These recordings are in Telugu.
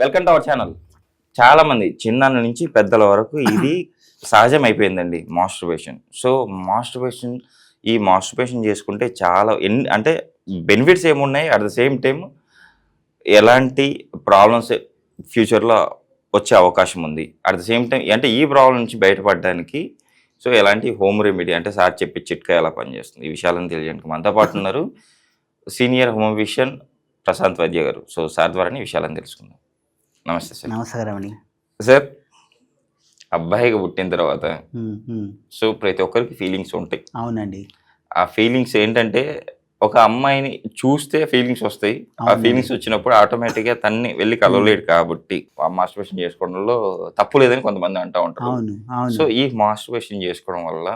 వెల్కమ్ టు అవర్ ఛానల్ చాలా మంది చిన్న నుంచి పెద్దల వరకు ఇది సహజం అయిపోయిందండి మాస్టర్బేషన్ సో మాస్టర్బేషన్ ఈ మాస్టర్బేషన్ చేసుకుంటే చాలా ఎన్ని అంటే బెనిఫిట్స్ ఏమున్నాయి? అట్ ద సేమ్ టైం ఎలాంటి ప్రాబ్లమ్స్ ఫ్యూచర్లో వచ్చే అవకాశం ఉంది. అట్ ద సేమ్ టైం అంటే ఈ ప్రాబ్లం నుంచి బయటపడడానికి సో ఎలాంటి హోమ్ రెమెడీ అంటే సార్ చెప్పి చిట్కా ఎలా పనిచేస్తుంది? ఈ విషయాలను తెలియడానికి మనతో పాటు ఉన్నారు. సీనియర్ హోమ్ విషన్ ప్రశాంత్ వైద్య గారు. సో సార్ ద్వారానే విషయాలను తెలుసుకుందాం. నమస్తే సార్. నమస్కారం అండి. సార్ అబ్బాయిగా పుట్టిన తర్వాత. సో ప్రతి ఒక్కరికి ఫీలింగ్స్ ఉంటాయి. అవునండి. ఆ ఫీలింగ్స్ ఏంటంటే ఒక అమ్మాయిని చూస్తే ఫీలింగ్స్ వస్తాయి. ఆ. ఫీలింగ్స్ వచ్చినప్పుడు ఆటోమేటిక్గా తన్ని వెళ్ళి కలవలేడు కాబట్టి ఆ మాస్టర్బేషన్ చేసుకోవడంలో తప్పు లేదని కొంతమంది అంటూ ఉంటారు. అవును సో ఈ మాస్టర్బేషన్ చేసుకోవడం వల్ల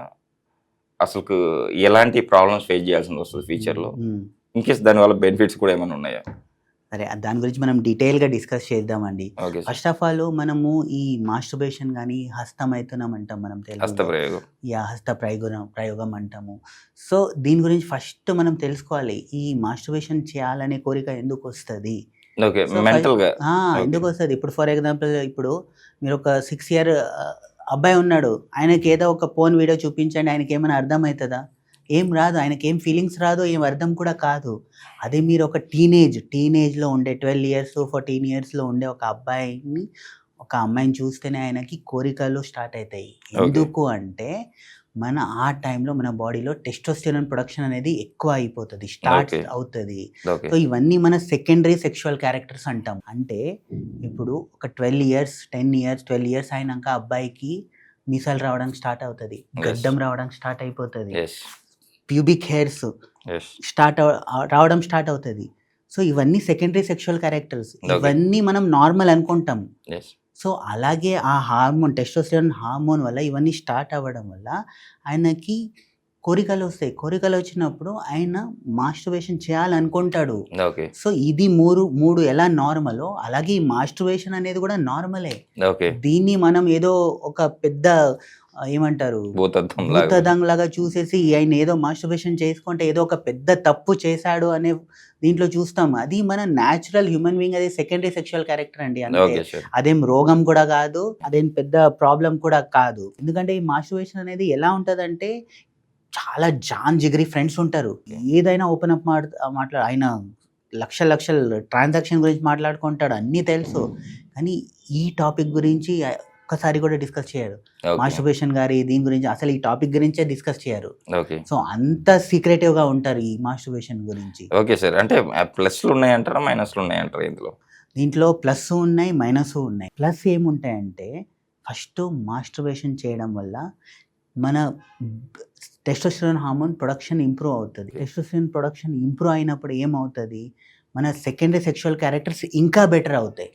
అసలు ఎలాంటి ప్రాబ్లమ్స్ ఫేస్ చేయాల్సి వస్తుంది ఫ్యూచర్లో కేస్ దానివల్ల బెనిఫిట్స్ కూడా ఏమైనా ఉన్నాయా? సరే దాని గురించి మనం డీటెయిల్గా డిస్కస్ చేద్దామండి. ఫస్ట్ ఆఫ్ ఆల్ మనము ఈ మాస్టర్బేషన్ కానీ హస్తమైతునం అంటాం మనం హస్తప్రయోగం. యా హస్త ప్రయోగం ప్రయోగం అంటాము. సో దీని గురించి ఫస్ట్ మనం తెలుసుకోవాలి ఈ మాస్టర్బేషన్ చేయాలనే కోరిక ఎందుకు వస్తుంది. ఎందుకు వస్తుంది ఇప్పుడు ఫర్ ఎగ్జాంపుల్ ఇప్పుడు మీరు ఒక సిక్స్ ఇయర్ అబ్బాయి ఉన్నాడు ఆయనకి ఏదో ఒక ఫోన్ వీడియో చూపించండి ఆయనకి ఏమైనా అర్థం అవుతుందా ఏం రాదు ఆయనకి ఏం ఫీలింగ్స్ రాదు ఏం అర్థం కూడా కాదు. అదే మీరు ఒక టీనేజ్ టీనేజ్లో ఉండే ట్వెల్వ్ ఇయర్స్ ఫోర్టీన్ ఇయర్స్లో ఉండే ఒక అబ్బాయిని ఒక అమ్మాయిని చూస్తేనే ఆయనకి కోరికలు స్టార్ట్ అవుతాయి. ఎందుకు అంటే మన ఆ టైంలో మన బాడీలో టెస్టోస్టెరాన్ ప్రొడక్షన్ అనేది ఎక్కువ అయిపోతుంది స్టార్ట్. అవుతుంది. సో ఇవన్నీ మన సెకండరీ సెక్షువల్ క్యారెక్టర్స్ అంటాం. అంటే ఇప్పుడు ఒక twelve years ten years twelve years అయినాక అబ్బాయికి మీసాలు రావడానికి స్టార్ట్ అవుతుంది గడ్డం రావడానికి స్టార్ట్ అయిపోతుంది. ప్యూబిక్ హెయిర్స్ స్టార్ట్ రావడం స్టార్ట్ అవుతుంది. సో ఇవన్నీ సెకండరీ సెక్షువల్ క్యారెక్టర్స్. ఇవన్నీ మనం నార్మల్ అనుకుంటాం. సో అలాగే ఆ హార్మోన్ టెస్టోస్టెరాన్ హార్మోన్ వల్ల ఇవన్నీ స్టార్ట్ అవ్వడం వల్ల ఆయనకి కోరికలు వస్తాయి. కోరికలు వచ్చినప్పుడు ఆయన మాస్టర్బేషన్ చేయాలనుకుంటాడు. సో ఇది మూడు మూడు ఎలా నార్మలో అలాగే ఈ మాస్టర్బేషన్ అనేది కూడా నార్మలే దీన్ని మనం ఏదో ఒక పెద్ద ఏమంటారు? భూతత్వం లాగా చూసేసి ఆయన ఏదో మాస్టర్బేషన్ చేసుకుంటే ఏదో ఒక పెద్ద తప్పు చేశాడు అనే దీంట్లో చూస్తాం. అది మన న్యాచురల్ హ్యూమన్ బీయింగ్ అది సెకండరీ సెక్షువల్ క్యారెక్టర్ అండి. సార్ అదేం రోగం కూడా కాదు అదేం పెద్ద ప్రాబ్లం కూడా కాదు. ఎందుకంటే ఈ మాస్టర్బేషన్ అనేది ఎలా ఉంటుందంటే చాలా జాన్ జిగరి ఫ్రెండ్స్ ఉంటారు. ఏదైనా ఓపెన్ అప్ మాట్లా ఆయన లక్ష లక్షల ట్రాన్సాక్షన్ గురించి మాట్లాడుకుంటాడు అన్నీ తెలుసు. కానీ ఈ టాపిక్ గురించి ఒక్కసారి కూడా డిస్కస్ చేయరు. మాస్టర్బేషన్ గారి దీని గురించి అసలు ఈ టాపిక్ గురించే డిస్కస్ చేయరు. సో అంత సీక్రెటివ్గా ఉంటారు ఈ మాస్టర్బేషన్ గురించి. Okay sir. అంటే ప్లస్లు ఉన్నాయంటారా మైనస్లు ఉన్నాయంటారా ఇందులో? దీంట్లో ప్లస్ ఉన్నాయి మైనస్ ఉన్నాయి. ప్లస్ ఏముంటాయంటే ఫస్ట్ మాస్టర్బేషన్ చేయడం వల్ల మన టెస్టోస్టెరాన్ హార్మోన్ ప్రొడక్షన్ ఇంప్రూవ్ అవుతుంది. టెస్టోస్టెరాన్ ప్రొడక్షన్ ఇంప్రూవ్ అయినప్పుడు ఏమవుతుంది? మన సెకండరీ సెక్షువల్ క్యారెక్టర్స్ ఇంకా బెటర్ అవుతాయి.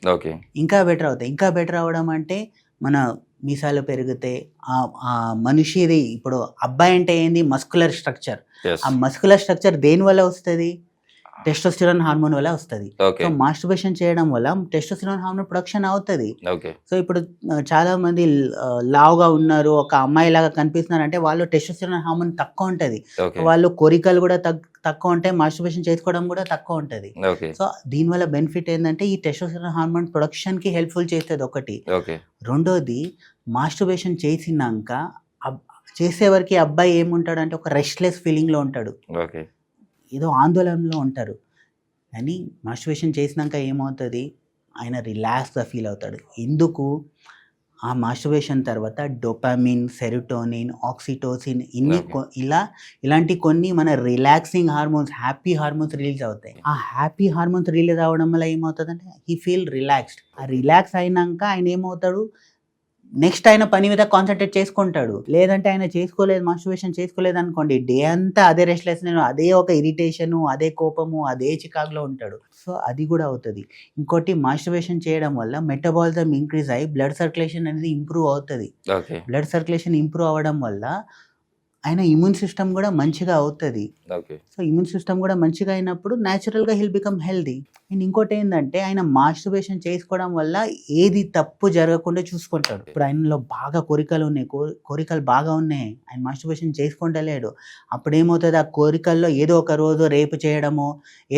ఇంకా బెటర్ అవుతాయి. ఇంకా బెటర్ అవడం అంటే మన మీసాలు పెరిగితే ఆ- ఆ మనిషిది ఇప్పుడు అబ్బాయి అంటే ఏంది? మస్కులర్ స్ట్రక్చర్ ఆ మస్కులర్ స్ట్రక్చర్ దేని వల్ల వస్తుంది? టెస్టోస్టెరాన్ హార్మోన్ వల్ల వస్తుంది. సో మాస్టర్బేషన్ చేయడం వల్ల టెస్టోస్టెరాన్ హార్మోన్ ప్రొడక్షన్ అవుతుంది. సో ఇప్పుడు చాలా మంది లావుగా ఉన్నారు ఒక అమ్మాయి లాగా కనిపిస్తున్నారు అంటే వాళ్ళు టెస్టోస్టెరాన్ హార్మోన్ తక్కువ ఉంటుంది. వాళ్ళు కోరికలు కూడా తక్కువ ఉంటాయి మాస్టర్బేషన్ చేసుకోవడం కూడా తక్కువ ఉంటుంది. సో దీనివల్ల బెనిఫిట్ ఏంటంటే ఈ టెస్టోస్టెరాన్ హార్మోన్ ప్రొడక్షన్కి హెల్ప్ఫుల్ చేస్తుంది ఒకటి. రెండోది మాస్టర్బేషన్ చేసినాక చేసేవరకు అబ్బాయి ఏముంటాడు అంటే ఒక రెస్ట్లెస్ ఫీలింగ్లో ఉంటాడు. ఏదో ఆందోళనలో ఉంటారు. కానీ మాస్టర్బేషన్ చేసినాక ఏమవుతుంది? ఆయన రిలాక్స్గా ఫీల్ అవుతాడు. ఎందుకు? ఆ మాస్టర్బేషన్ తర్వాత డొపామిన్ సెరిటోనిన్ ఆక్సిటోసిన్ ఇన్ని ఇలా ఇలాంటి కొన్ని మన relaxing hormones happy hormones release అవుతాయి. ఆ హ్యాపీ హార్మోన్స్ రిలీజ్ అవ్వడం వల్ల ఏమవుతుంది అంటే హీ ఫీల్ రిలాక్స్డ్ ఆ రిలాక్స్ అయినాక ఆయన ఏమవుతాడు? నెక్స్ట్ ఆయన పని మీద కాన్సన్ట్రేట్ చేసుకుంటాడు. లేదంటే ఆయన చేసుకోలేదు మాస్టర్బేషన్ చేసుకోలేదు అనుకోండి డే అంతా అదే రెస్ట్లెస్ నేను అదే ఒక ఇరిటేషన్ అదే కోపము అదే చికాకులో ఉంటాడు. సో అది కూడా అవుతుంది. ఇంకోటి మాస్టర్బేషన్ చేయడం వల్ల మెటబాలిజం ఇంక్రీజ్ అయ్యి బ్లడ్ సర్క్యులేషన్ అనేది ఇంప్రూవ్ అవుతుంది. బ్లడ్ సర్క్యులేషన్ ఇంప్రూవ్ అవ్వడం వల్ల ఆయన ఇమ్యూన్ సిస్టమ్ కూడా మంచిగా అవుతుంది. సో ఇమ్యూన్ సిస్టమ్ కూడా మంచిగా అయినప్పుడు న్యాచురల్గా హిల్ బికమ్ హెల్దీ అండ్ ఇంకోటి ఏంటంటే ఆయన మాస్టర్బేషన్ చేసుకోవడం వల్ల ఏది తప్పు జరగకుండా చూసుకుంటాడు. ఇప్పుడు ఆయనలో బాగా కోరికలు ఉన్నాయి. కోరికలు బాగా ఉన్నాయి. ఆయన మాస్టర్బేషన్ చేసుకుంటలేడు అప్పుడు ఏమవుతుంది ఆ కోరికల్లో ఏదో ఒక రోజు రేపు చేయడము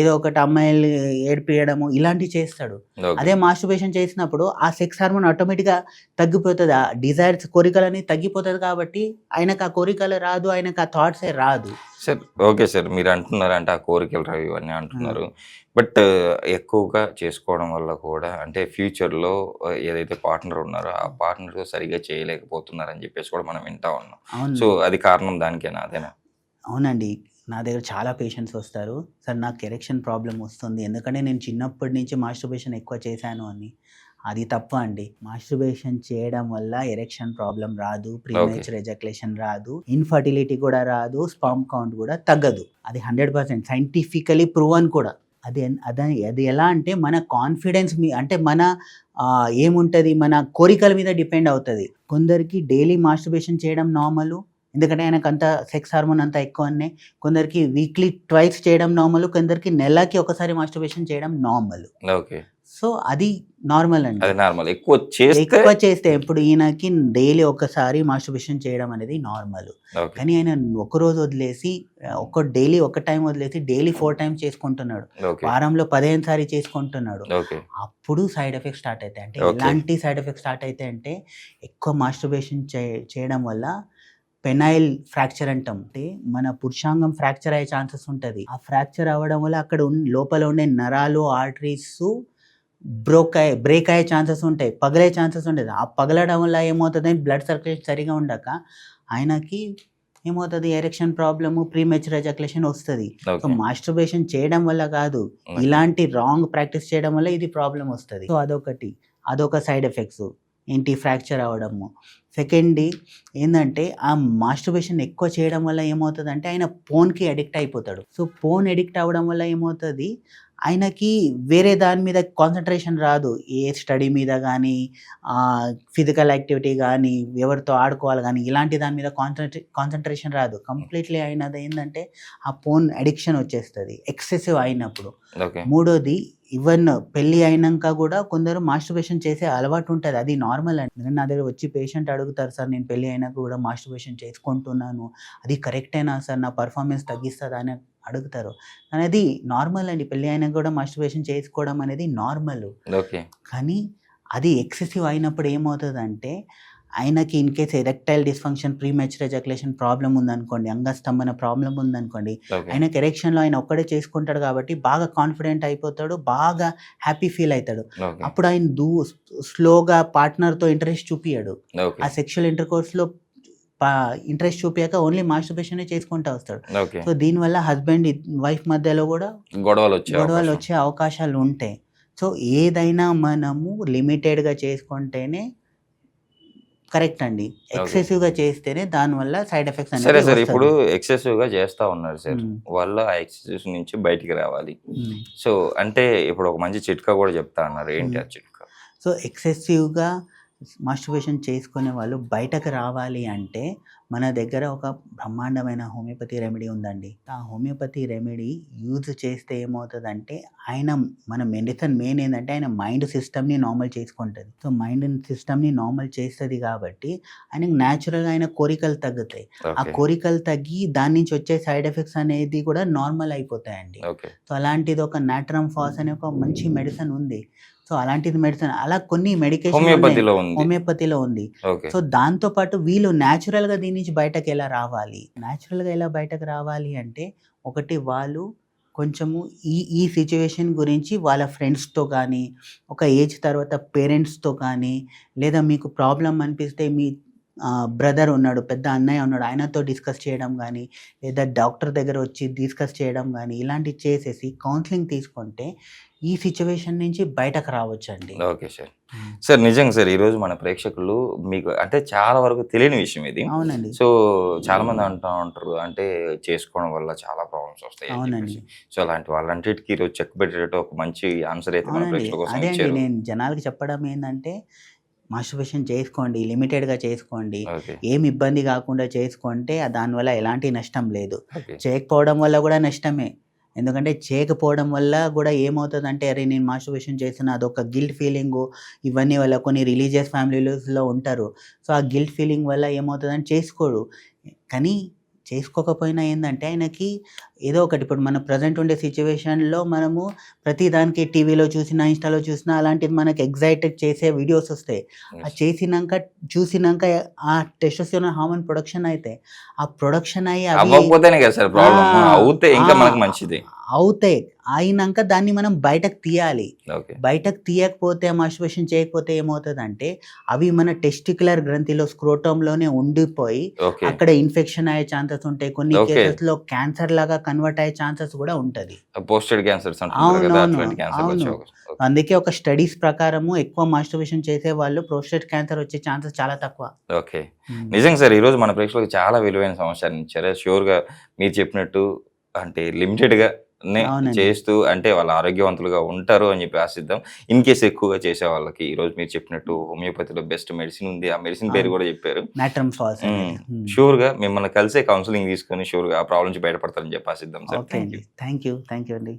ఏదో ఒకటి అమ్మాయిలు ఏడిపియడము ఇలాంటివి చేస్తాడు. అదే మాస్టర్బేషన్ చేసినప్పుడు ఆ సెక్స్ హార్మోన్ ఆటోమేటిక్గా తగ్గిపోతుంది. ఆ డిజైర్స్ కోరికలని తగ్గిపోతుంది కాబట్టి ఆయనకు ఆ కోరికలు రాదు. ఆయనకు ఆ థాట్సే రాదు. సార్ ఓకే సార్ మీరు అంటున్నారు అంటే ఆ కోరికలు రావు ఇవన్నీ అంటున్నారు. బట్ ఎక్కువగా చేసుకోవడం వల్ల కూడా అంటే ఫ్యూచర్లో ఏదైతే పార్ట్నర్ ఉన్నారో ఆ పార్ట్నర్తో సరిగా చేయలేకపోతున్నారని చెప్పేసి కూడా మనం వింటా ఉన్నాం. సో అది కారణం దానికేనా అదేనా? అవునండి. నా దగ్గర చాలా పేషెంట్స్ వస్తారు. సార్ నాకు ఎరెక్షన్ ప్రాబ్లం వస్తుంది. ఎందుకంటే నేను చిన్నప్పటి నుంచి మాస్టర్బేషన్ ఎక్కువ చేశాను అని. అది తప్ప అండి. మాస్టర్బేషన్ చేయడం వల్ల ఎరెక్షన్ ప్రాబ్లం రాదు ప్రీమేచర్ ఎజక్లేషన్ రాదు ఇన్ఫర్టిలిటీ కూడా రాదు స్పామ్ కౌంట్ కూడా తగ్గదు. అది హండ్రెడ్ పర్సెంట్ సైంటిఫికలీ ప్రూవన్ కూడా. అది అదని అది ఎలా అంటే మన కాన్ఫిడెన్స్ మీ అంటే మన ఏముంటుంది? మన కోరికల మీద డిపెండ్ అవుతుంది. కొందరికి డైలీ మాస్టర్బేషన్ చేయడం నార్మల్ ఎందుకంటే ఆయనకు అంత సెక్స్ హార్మోన్ అంతా ఎక్కువ ఉన్నాయి కొందరికి వీక్లీ ట్వైస్ చేయడం నార్మల్ కొందరికి నెలకి ఒకసారి మాస్టర్బేషన్ చేయడం నార్మల్. ఓకే. సో అది నార్మల్ అండి. అది నార్మల్. ఎక్కువ చేస్తే ఎక్కువ చేస్తే ఇప్పుడు ఈయనకి డైలీ ఒకసారి మాస్టర్బేషన్ చేయడం అనేది నార్మల్. కానీ ఆయన ఒక రోజు వదిలేసి ఒక డైలీ ఒక టైం వదిలేసి డైలీ ఫోర్ టైమ్స్ చేసుకుంటున్నాడు. వారంలో పదిహేను సారి చేసుకుంటున్నాడు. అప్పుడు సైడ్ ఎఫెక్ట్స్ స్టార్ట్ అవుతాయి అంటే. ఎలాంటి సైడ్ ఎఫెక్ట్స్ స్టార్ట్ అవుతాయి అంటే ఎక్కువ మాస్టర్బేషన్ చేయడం వల్ల పెనైల్ ఫ్రాక్చర్ అంటాం. అంటే మన పురుషాంగం ఫ్రాక్చర్ అయ్యే ఛాన్సెస్ ఉంటుంది. ఆ ఫ్రాక్చర్ అవ్వడం వల్ల అక్కడ లోపల ఉండే నరాలు ఆర్టరీస్ బ్రోక్ అయ్యే బ్రేక్ అయ్యే ఛాన్సెస్ ఉంటాయి పగలే ఛాన్సెస్ ఉంటుంది ఆ పగలడం వల్ల ఏమవుతుంది? బ్లడ్ సర్క్యులేషన్ సరిగా ఉండక ఆయనకి ఏమవుతుంది? ఎరెక్షన్ ప్రాబ్లము ప్రీమెచ్యూర్ ఎజక్లేషన్ వస్తుంది. సో మాస్టర్బేషన్ చేయడం వల్ల కాదు ఇలాంటి రాంగ్ ప్రాక్టీస్ చేయడం వల్ల ఇది ప్రాబ్లం వస్తుంది. సో అదొకటి. అదొక సైడ్ ఎఫెక్ట్స్. ఏంటి? ఫ్రాక్చర్ అవ్వడము. సెకండ్ ఏంటంటే ఆ మాస్టర్బేషన్ ఎక్కువ చేయడం వల్ల ఏమవుతుంది అంటే ఆయన ఫోన్కి అడిక్ట్ అయిపోతాడు. సో ఫోన్ అడిక్ట్ అవ్వడం వల్ల ఏమవుతుంది? ఆయనకి వేరే దాని మీద కాన్సన్ట్రేషన్ రాదు. ఏ స్టడీ మీద కానీ ఫిజికల్ యాక్టివిటీ కానీ ఎవరితో ఆడుకోవాలి కానీ ఇలాంటి దాని మీద కాన్సన్ట్రే కాన్సన్ట్రేషన్ రాదు. కంప్లీట్లీ అయినది ఏంటంటే ఆ ఫోన్ అడిక్షన్ వచ్చేస్తుంది. ఎక్సెసివ్ అయినప్పుడు. మూడోది ఈవెన్ పెళ్ళి అయినాక కూడా కొందరు మాస్టర్బేషన్ చేసే అలవాటు ఉంటుంది. అది నార్మల్ అండి. నా దగ్గర వచ్చి పేషెంట్ అడుగుతారు సార్ నేను పెళ్ళి అయినాక కూడా మాస్టర్బేషన్ చేసుకుంటున్నాను. అది కరెక్టేనా సార్? నా పర్ఫార్మెన్స్ తగ్గిస్తుందా? అని అడుగుతారు. కానీ అది నార్మల్ అండి. పెళ్ళి అయినాక కూడా మాస్టర్బేషన్ చేసుకోవడం అనేది నార్మల్. ఓకే. కానీ అది ఎక్సెసివ్ అయినప్పుడు ఏమవుతుందంటే ఆయనకి in case erectile dysfunction premature ejaculation problem ఉందనుకోండి అంగస్తంభన ప్రాబ్లం ఉందనుకోండి ఆయనకి ఎరెక్షన్లో ఆయన ఒక్కడే చేసుకుంటాడు కాబట్టి బాగా కాన్ఫిడెంట్ అయిపోతాడు బాగా హ్యాపీ ఫీల్ అవుతాడు అప్పుడు ఆయన దూ స్లోగా పార్ట్నర్తో ఇంట్రెస్ట్ చూపియాడు ఓకే. ఆ సెక్షువల్ ఇంటర్కోర్స్లో ఇంట్రెస్ట్ చూపించాక ఓన్లీ మాస్టర్బేషన్ చేసుకుంటూ వస్తాడు. సో దీనివల్ల హస్బెండ్ వైఫ్ మధ్యలో కూడా గొడవలు వచ్చే గొడవలు. వచ్చే అవకాశాలు ఉంటాయి. సో ఏదైనా మనము లిమిటెడ్గా చేసుకుంటేనే కరెక్ట్ అండి. ఎక్సెసివ్గా చేస్తేనే దానివల్ల సైడ్ ఎఫెక్ట్స్ సరే సార్ ఇప్పుడు ఎక్సెసివ్గా చేస్తా ఉన్నారు సార్. మ్మ్. వాళ్ళు ఆ ఎక్సెసివ్ నుంచి బయటికి రావాలి. సో అంటే ఇప్పుడు ఒక మంచి చిట్కా కూడా చెప్తా అన్నారు. ఏంటి ఆ చిట్కా? సో ఎక్సెసివ్గా మాస్టర్బేషన్ చేసుకునే వాళ్ళు బయటకు రావాలి అంటే మన దగ్గర ఒక బ్రహ్మాండమైన హోమియోపతి రెమెడీ ఉందండి. ఆ హోమియోపతి రెమెడీ యూజ్ చేస్తే ఏమవుతుందంటే ఆయన మన మెడిసిన్ మెయిన్ ఏంటంటే ఆయన మైండ్ సిస్టమ్ని నార్మల్ చేసుకుంటుంది. సో మైండ్ సిస్టమ్ని నార్మల్ చేస్తుంది కాబట్టి ఆయనకు న్యాచురల్గా ఆయన కోరికలు తగ్గుతాయి. ఆ కోరికలు తగ్గి దాని నుంచి వచ్చే సైడ్ ఎఫెక్ట్స్ అనేది కూడా నార్మల్ అయిపోతాయండి. సో అలాంటిది ఒక నాట్రమ్ ఫాస్ అనే ఒక మంచి మెడిసిన్ ఉంది. సో అలాంటిది మెడిసిన్ అలా కొన్ని మెడికేషన్ హోమియోపతిలో ఉంది. సో దాంతో పాటు వీళ్ళు natural గా దీని నుంచి బయటకు ఎలా రావాలి? Natural గా ఎలా బయటకు రావాలి అంటే ఒకటి వాళ్ళు కొంచెము ఈ ఈ సిచ్యువేషన్ గురించి వాళ్ళ ఫ్రెండ్స్తో కానీ ఒక ఏజ్ తర్వాత పేరెంట్స్తో కానీ లేదా మీకు ప్రాబ్లం అనిపిస్తే మీ బ్రదర్ ఉన్నాడు పెద్ద అన్నయ్య ఉన్నాడు ఆయనతో డిస్కస్ చేయడం కానీ లేదా డాక్టర్ దగ్గర వచ్చి డిస్కస్ చేయడం కానీ ఇలాంటివి చేసేసి కౌన్సిలింగ్ తీసుకుంటే ఈ సిచ్యువేషన్ నుంచి బయటకు రావచ్చండి. Okay sir. సార్ నిజంగా సార్ ఈరోజు మన ప్రేక్షకులు మీకు అంటే చాలా వరకు తెలియని విషయం ఇది. అవునండి. సో చాలా మంది అంటూ ఉంటారు అంటే చేసుకోవడం వల్ల చాలా ప్రాబ్లమ్స్ వస్తాయి అవునండి. సో అలాంటి వాళ్ళంటికి ఈరోజు చెక్ పెట్టేటట్టు ఒక మంచి ఆన్సర్ అయితే మన అవునండి. ప్రేక్షకుల కోసం అదే అండి ఇచ్చారు. నేను జనాలకి చెప్పడం ఏంటంటే మాస్టర్బేషన్ చేసుకోండి లిమిటెడ్గా చేసుకోండి. ఓకే. ఏం ఇబ్బంది కాకుండా చేసుకుంటే దానివల్ల ఎలాంటి నష్టం లేదు. చేయకపోవడం వల్ల కూడా నష్టమే. ఎందుకంటే చేయకపోవడం వల్ల కూడా ఏమవుతుందంటే అరే నేను మాస్టర్బేషన్ చేసిన అదొక గిల్ట్ ఫీలింగ్ ఇవన్నీ వల్ల కొన్ని రిలీజియస్ ఫ్యామిలీస్లో ఉంటారు. సో ఆ గిల్ట్ ఫీలింగ్ వల్ల ఏమవుతుందని చేసుకోడు కానీ చేసుకోకపోయినా ఏంటంటే ఆయనకి ఏదో ఒకటి. ఇప్పుడు మన ప్రజెంట్ ఉండే సిచ్యువేషన్లో మనము ప్రతి దానికి టీవీలో చూసినా ఇన్స్టాలో చూసినా అలాంటిది మనకి ఎగ్జైటెడ్ చేసే వీడియోస్ వస్తాయి. ఆ చేసినాక చూసినాక ఆ టెస్టోస్టెరాన్ హార్మోన్ ప్రొడక్షన్ అయితే ఆ ప్రొడక్షన్ అయ్యి అవి అవ్వకపోతేనే కదా సార్ ప్రాబ్లం అవుతే ఇంకా మనకు మంచిది. అవుతాయి అయినాక దాన్ని మనం బయటకు తీయాలి. బయటకు తీయకపోతే మాస్టర్బేషన్ చేయకపోతే ఏమవుతుందంటే అవి మన టెస్టికులర్ గ్రంథిలో స్క్రోటంలోనే ఉండిపోయి అక్కడ ఇన్ఫెక్షన్ అయ్యే ఛాన్సెస్ ఉంటాయి. కొన్ని. కేసెస్లో క్యాన్సర్ లాగా కన్వర్ట్ అయ్యే ఛాన్సెస్ కూడా ఉంటది. అవును. అందుకే ఒక స్టడీస్ ప్రకారము ఎక్కువ మాస్టర్బేషన్ చేసే వాళ్ళు ప్రోస్టేట్ క్యాన్సర్ వచ్చే ఛాన్సెస్ చాలా తక్కువ. ఓకే. నిజంగా సార్ ఈరోజు మన ప్రేక్షకులకు చాలా విలువైన సమాచారం ఇచ్చారు. షూర్గా మీరు చెప్పినట్టు అంటే లిమిటెడ్గా. చేస్తూ అంటే వాళ్ళు ఆరోగ్యవంతులుగా ఉంటారు అని చెప్పి ఆశిద్దాం. ఇన్ కేసు ఎక్కువగా చేసే వాళ్ళకి ఈ రోజు మీరు చెప్పినట్టు హోమియోపతిలో బెస్ట్ మెడిసిన్ ఉంది. ఆ మెడిసిన్ పేరు. కూడా చెప్పారు. షూర్గా మిమ్మల్ని కలిసే కౌన్సిలింగ్ తీసుకొని షూర్గా ఆ ప్రాబ్లం నుంచి బయటపడతారని చెప్పి ఆశిద్దాం sir. Thank you. Thank you అండి.